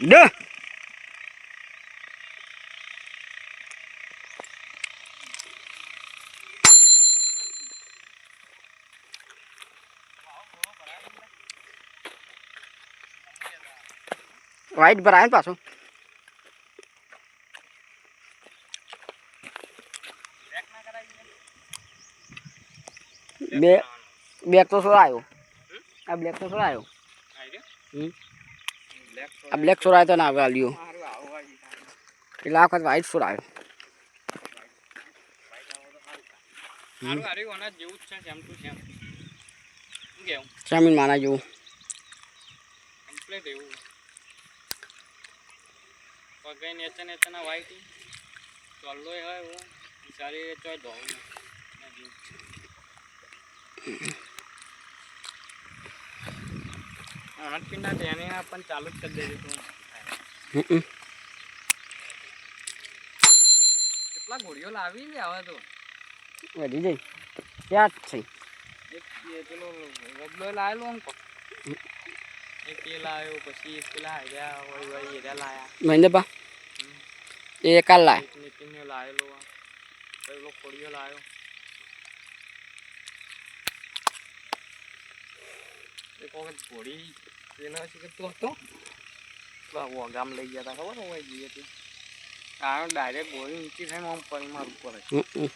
Day white ભરાય ને પાછું. બે બ્લેક તો શું આવ્યો આ બ્લેક તો શું આવ્યો હમ? આ બ્લેક આવ્યો તો ના આવે આલ્યો એટલે આ વખત વ્હાઈટ સોળ આવ્યો મારું જેવું જ છે સેમ ટુ સેમ શું કેવું? માના જેવું. કમ્પ્લીટ એવું. પગે નેચે વાઈટ ચોલ્લો હોય હું સારી ચોય ધોવું. ના જેવું. અનાજ પણ ચાલુ જ કરી દેજો કેટલા ગોળીઓ લાવી લે હવે તો? વધી જાય. જ છે એક પેલો લાવેલો આમ કો એક એ લાવ્યો પછી એક પેલા હાર્યા હોય હોય એરા લાયા. મહેન્દ્રપા એ કાલ લાય. એક લાવેલો પેલો કોળિયો લાવ્યો. એક વખત ઘોડી પેલા શું કરતો હતો ગામ લઈ ગયા હતા ખબર હોય જઈએ તે કારણ ડાયરેક્ટ ગોળી ઊંચી થઈને આમ જ હમ, હમ.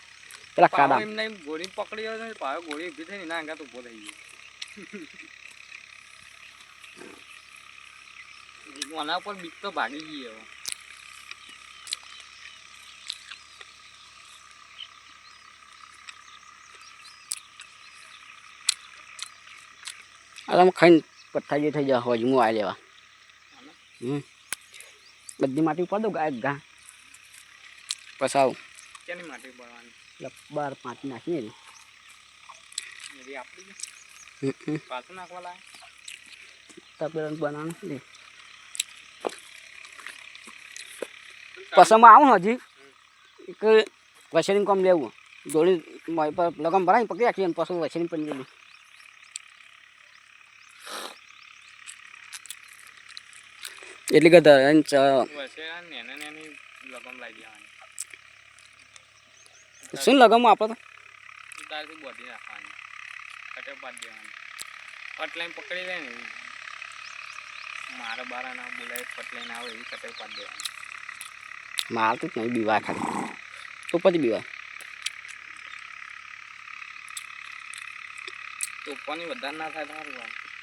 પેલા કાદા એમને એમ ગોળી પકડી હોય ને પાછો ગોળી ઊભી થઈ ને એના આગળ ઊભો થઈ ગયો આના ઉપર બીક તો ભાગી ગઈ હવે આ તમે ખાઈને પથ્થા જે થઈ જાય હજમું આવી લેવા. હમ. બધી માટી ઉપર દઉં ગાય ગા પસાવ કેની માટી ઉપાડવાની એટલે બાર પાંચ નાખીએ. પાછું નાખવા લાગે બનાવવાનું છે ને. આવું હજી. એક વસેરીને કોમ લેવું. પર લગમ ભરાય પકડી રાખીએ અને પછી વસેરી પણ લેવું એટલી કે ધરાઈને ચ- વસેરા નેને નેની લગમ લાગી દેવાની શું લગમ આપો તો? બોધી નાખવાની. કટે દેવાની. પટલાઈન પકડી લે ને. મારા બારા ના બોલાય પટલાઈન આવે એવી કટે પાડી દેવાની. માર તો જ નહીં બીવા ખાલી. તો પછી બીવા તો ઉપરની વધારે ના થાય તો સારું આવે